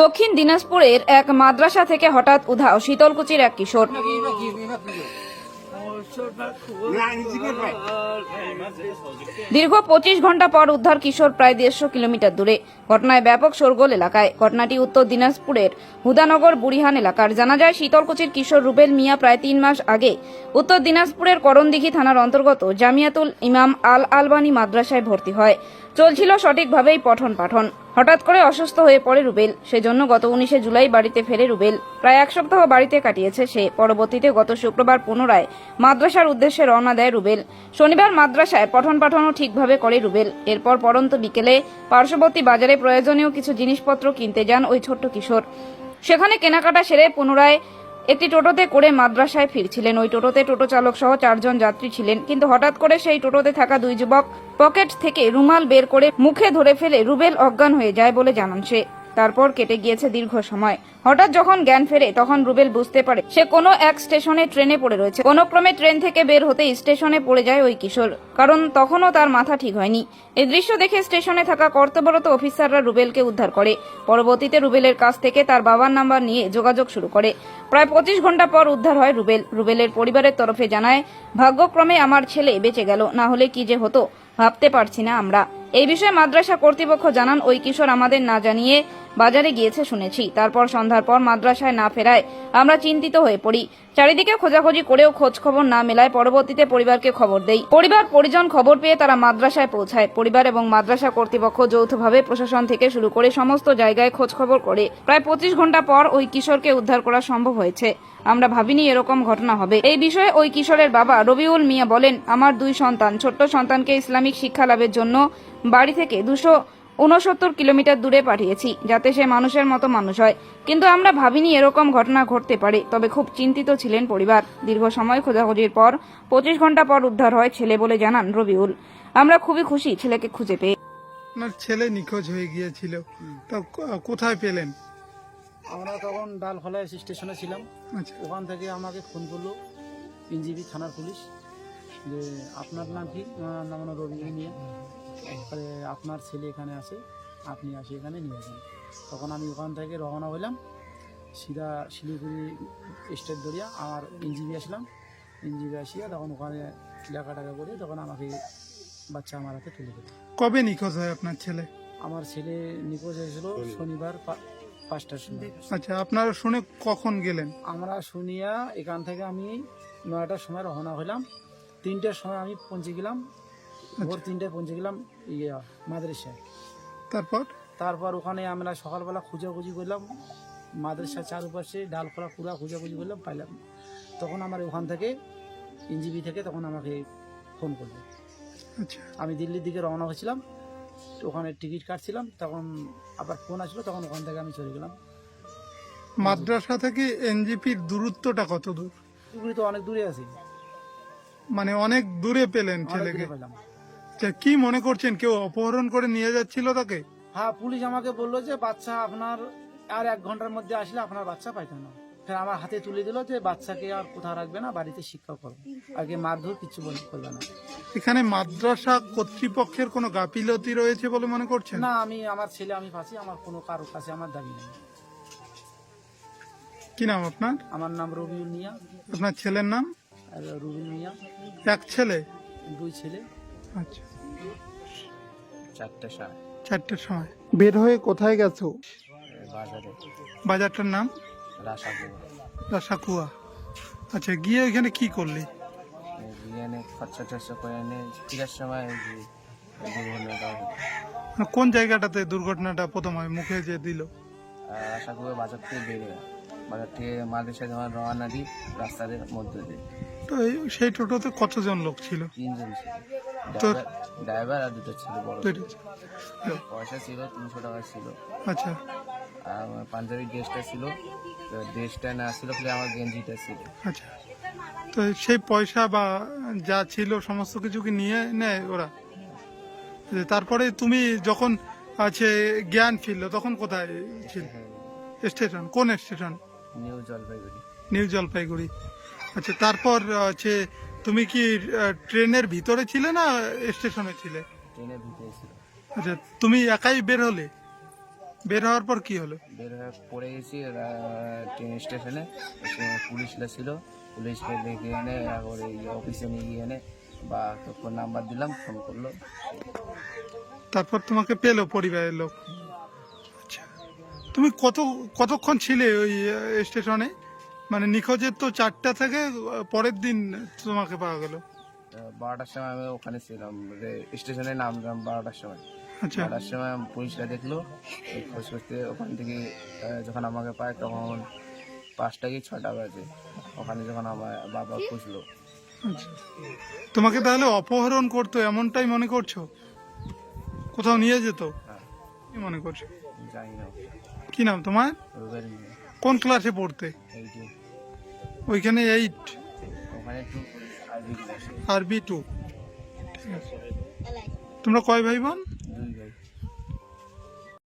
দক্ষিণ দিনাজপুরের এক মাদ্রাসা থেকে হঠাৎ উধাও শীতলকুচির এক কিশোর। দীর্ঘ পঁচিশ ঘণ্টা পর উদ্ধার কিশোর প্রায় দেড়শো কিলোমিটার দূরে। ঘটনায় ব্যাপক শোরগোল এলাকায়। ঘটনাটি উত্তর দিনাজপুরের হুদানগর বুড়িহান এলাকার। জানা যায়, শীতলকুচির কিশোর রুবেল মিয়া প্রায় তিন মাস আগে উত্তর দিনাজপুরের করণদিঘি থানার অন্তর্গত জামিয়াতুল ইমাম আল আলবানি মাদ্রাসায় ভর্তি হয়। চলছিল সঠিকভাবেই পঠন পাঠন হঠাৎ করে অসুস্থ হয়ে পড়ে রুবেল। সেজন্য গত উনিশে জুলাই বাড়িতে ফেরে রুবেল। প্রায় এক সপ্তাহ বাড়িতে কাটিয়েছে সে। পরবর্তীতে গত শুক্রবার পুনরায় মাদ্রাসার উদ্দেশ্যে রওনা দেয় রুবেল। শনিবার মাদ্রাসায় পঠন পাঠনও ঠিকভাবে করে রুবেল। এরপর পরন্ত বিকেলে পার্শ্ববর্তী বাজারে প্রয়োজনীয় কিছু জিনিসপত্র কিনতে যান ওই ছোট্ট কিশোর। সেখানে কেনাকাটা সেরে পুনরায় একটি টোটোতে করে মাদ্রাসায় ফিরছিলেন। ওই টোটোতে টোটো চালক সহ চারজন যাত্রী ছিলেন। কিন্তু হঠাৎ করে সেই টোটোতে থাকা দুই যুবক পকেট থেকে রুমাল বের করে মুখে ধরে ফেলে রুবেল অজ্ঞান হয়ে যায় বলে জানান সে। তারপর কেটে গিয়েছে দীর্ঘ সময়। হঠাৎ যখন জ্ঞান ফেরে, তখন রুবেল বুঝতে পারে, সে কোনো এক স্টেশনে ট্রেনে পড়ে রয়েছে। কোনো ক্রমে ট্রেন থেকে বের হতে স্টেশনে পড়ে যায় ওই কিশোর, কারণ তখনও তার মাথা ঠিক হয়নি। এই দৃশ্য দেখে স্টেশনে থাকা কর্তব্যরত অফিসাররা রুবেলকে উদ্ধার করে। পরবর্তীতে রুবেলের কাছ থেকে তার বাবার নাম্বার নিয়ে যোগাযোগ শুরু করে। প্রায় পঁচিশ ঘণ্টা পর উদ্ধার হয় রুবেল। রুবেলের পরিবারের তরফে জানায়, ভাগ্যক্রমে আমার ছেলে বেঁচে গেল, না হলে কি যে হতো, ভাবতে পারছি না আমরা। এই বিষয়ে মাদ্রাসা কর্তৃপক্ষ জানান, ওই কিশোর আমাদের না জানিয়ে বাজারে গিয়েছে শুনেছি। তারপর সন্ধ্যার পর মাদ্রাসায় না ফেরায় আমরা চিন্তিত হয়ে পড়ি। চারিদিকে খোঁজাখুঁজি করেও খোঁজ খবর না মেলায় পরবর্তীতে পরিবারকে খবর দেই। পরিবার, পরিজন খবর পেয়ে তারা মাদ্রাসায় পৌঁছায়। পরিবার এবং মাদ্রাসা কর্তৃপক্ষ যৌথভাবে প্রশাসন থেকে শুরু করে সমস্ত জায়গায় খোঁজ খবর করে। প্রায় পঁচিশ ঘণ্টা পর ওই কিশোরকে উদ্ধার করা সম্ভব হয়েছে। আমরা ভাবিনি এরকম ঘটনা হবে। এই বিষয়ে ওই কিশোরের বাবা রবিউল মিয়া বলেন, আমার দুই সন্তান, ছোট্ট সন্তানকে ইসলামিক শিক্ষা লাভের জন্য বাড়ি থেকে দুশো উনসত্তর কিলোমিটার দূরে পাঠিয়েছি যাতে সে মানুষের মতো মানুষ হয়। কিন্তু আমরা ভাবিনি এরকম ঘটনা ঘটতে পারে তবে খুব চিন্তিত ছিলেন পরিবার। দীর্ঘ সময় খোঁজাখুঁজির পর পঁচিশ ঘণ্টা পর উদ্ধার হয় ছেলে বলে জানান রবিউল। আমরা খুবই খুশি ছেলেকে খুঁজে পেয়ে। আপনার ছেলে নিখোঁজ হয়ে গিয়েছিল। তা কোথায় পেলেন? আমরা তখন ডালখোলা স্টেশনে ছিলাম। আচ্ছা। ওখান থেকে আমাকে ফোন করল এনজিবি থানার পুলিশ যে আপনার নাম কি? আমার নাম রবি মিয়া। তারপরে আপনার ছেলে এখানে আছে আপনি আসে এখানে নিয়ে যান। তখন আমি ওখান থেকে রওনা হইলাম সিধা শিলিগুড়ি স্টেট দরিয়া আমার এনজিবি আসলাম। এনজিবি আসিয়া তখন ওখানে টাকা টাকা করে তখন আমাকে বাচ্চা আমার হাতে তুলে দিল। কবে নিখোঁজ হয় আপনার ছেলে? আমার ছেলে নিখোঁজ হয়েছিল শনিবার পাঁচটার সময়। আচ্ছা আপনারা শুনে কখন গেলেন? আমরা শুনিয়া এখান থেকে আমি নয়টার সময় রওনা হইলাম। তিনটার সময় আমি পৌঁছে গেলাম। ভোর তিনটায় পৌঁছে গেলাম ইয়ে মাদ্রাসায়। তারপর? তারপর ওখানে আমরা সকালবেলা খুঁজাখুঁজি করলাম মাদ্রাসা চারপাশে ডালখোলা পুরা খুঁজাখুঁজি করলাম পাইলাম। তখন আমার ওখান থেকে এনজিবি থেকে তখন আমাকে ফোন করল। আচ্ছা। আমি দিল্লির দিকে রওনা হয়েছিলাম ওখানে টিকিট কাটছিলাম তখন আবার ফোন আসলো তখন ওখান থেকে আমি চলে গেলাম। মাদ্রাসা থেকে এনজিপির দূরত্বটা কত দূর? এগুলি তো অনেক দূরে আছে। মানে অনেক দূরে পেলেন ছেলেকে। পেলাম। কি মনে করছেন? কেউ অপহরণ করে নিয়ে যাচ্ছিল তাকে? হ্যাঁ পুলিশ আমাকে বলল যে বাচ্চা আপনার আর এক ঘণ্টার মধ্যে আসলে আপনার বাচ্চা পাইতেন না। ফের আমার হাতে তুলে দিল যে বাচ্চাকে আর কোথাও রাখবে না বাড়িতে শিক্ষা করবে আগে মারধর কিছু করবে না। এখানে মাদ্রাসা কর্তৃপক্ষের কোনো গাফিলতি রয়েছে বলে মনে করছেন? না আমি আমার ছেলে আমি ফাঁসি আমার কোনো কারোর কাছে আমার দাবি নেই। কি নাম আপনার? আমার নাম রবিউল মিয়া। আপনার ছেলের নাম? রবিউল মিয়া। এক ছেলে? দুই ছেলে। আচ্ছা। চারটে সাড়ে। চারটের সময়। বের হয়ে কোথায় গেছো? বাজারে। বাজারটার নাম? রাসাকুয়া আচ্ছা গিয়ে ওইখানে কি করলি? বিরিয়ানি খরচা টরচা করে ফিরার সময় কোন জায়গাটাতে দুর্ঘটনাটা প্রথম হয় মুখে যে দিল? বাজার থেকে বেরিয়ে বাজার থেকে মাদ্রাসা যখন রওনা দিই রাস্তার মধ্যে দিয়ে। তো এই- সেই টোটোতে কতজন লোক ছিল? তিনজন ছিল। তো- ড্রাইভার আর দুটো ছিল বড়। পয়সা ছিল তিনশো টাকা ছিল। আচ্ছা। আর পাঞ্জাবি ড্রেসটা ছিল তো ড্রেসটা না ছিল ফলে আমার গেঞ্জিটা ছিল। আচ্ছা। তো সেই পয়সা বা যা ছিল সমস্ত কিছু কি নিয়ে নেয় ওরা? তারপরে তুমি যখন আছে জ্ঞান ফিরলো তখন কোথায় ছিল? স্টেশন কোন station? New Jalpaiguri. New Jalpaiguri. আচ্ছা তারপর আছে তুমি কি ট্রেনের ভিতরে ছিলে না স্টেশনে ছিলে? ট্রেনের ভিতরে ছিল আচ্ছা তুমি একাই বের হলে? বের হওয়ার পর কি হলো? বের হয়ে পড়ে গেছি ট্রেন স্টেশনে পুলিশরা ছিল। পুলিশকে দেখে এনে ওর এই অফিসে নিয়ে গিয়ে এনে বা ফোন নাম্বার দিলাম ফোন করল। তারপর তোমাকে পেল পরিবারের লোক? তুমি কত কতক্ষণ ছিলে ওই স্টেশনে? মানে নিখোঁজের তো চারটা থেকে পরের দিন তোমাকে পাওয়া গেল। বারোটার সময় আমি ওখানে ছিলাম স্টেশনে নামলাম বারোটার সময়। আচ্ছা। বারোটার সময় পুলিশরা দেখল খোঁজ করতে ওখান থেকে যখন আমাকে পায় তখন পাঁচটা কি ছটা বাজে। ওখানে যখন আমার বাবা খুঁজলো। আচ্ছা। তোমাকে তাহলে অপহরণ করতো এমনটাই মনে করছ? কোথাও নিয়ে যেত? হ্যাঁ। মনে করছ? জানি না। কি নাম তোমার? কোন ক্লাসে পড়তে? ওইখানে এইট আরবি আর বি টু তোমরা কয় ভাই বোন? দুই ভাই।